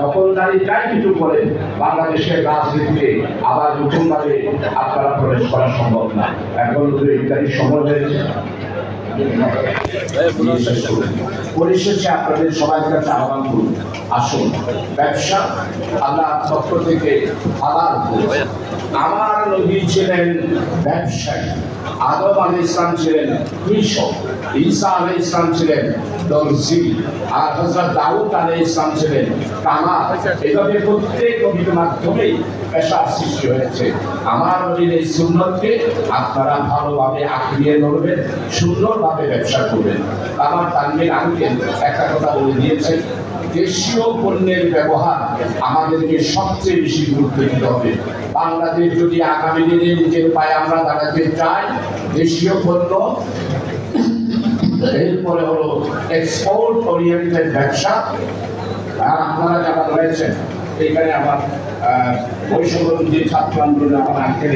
দখলদারি যাই কিছু করে, বাংলাদেশের রাজনীতিতে আবার নতুনভাবে আপনারা প্রবেশ করা সম্ভব না। এখন ইত্যাদি সময় হয়েছে। পরিশেষে আপনাদের সবাই কাছে আহ্বান করুন। আসুন, ব্যবসা আল্লাহ পক্ষ থেকে আবার আমার নবী ছিলেন ব্যবসায়ী, আদম আলী ইসলাম ছিলেন কৃষক, ঈসা আলী ইসলাম ছিলেন আর হজরত দাউদ আলী ইসলাম ছিলেন কামা এভাবে প্রত্যেক নবীর মাধ্যমেই পেশার সৃষ্টি হয়েছে। আমার নবীর এই সুন্নতকে আপনারা ভালোভাবে আঁকড়িয়ে ধরবেন, সুন্দরভাবে ব্যবসা করবেন। আমার তানবির আঙ্কেল একটা কথা বলে দিয়েছেন, দেশীয় পণ্যের ব্যবহার আমাদেরকে সবচেয়ে বেশি গুরুত্ব দিতে হবে। বাংলাদেশ যদি আগামী দিনে নিজের পায়ে আমরা দাঁড়াতে চাই, দেশীয় পণ্য এরপরে হলো এক্সপোর্ট ওরিয়েন্টেড ব্যবসা। আর আপনারা যারা রয়েছেন, এখানে আমার বৈষম্য ছাত্র আন্দোলনে আমার আঙ্কেল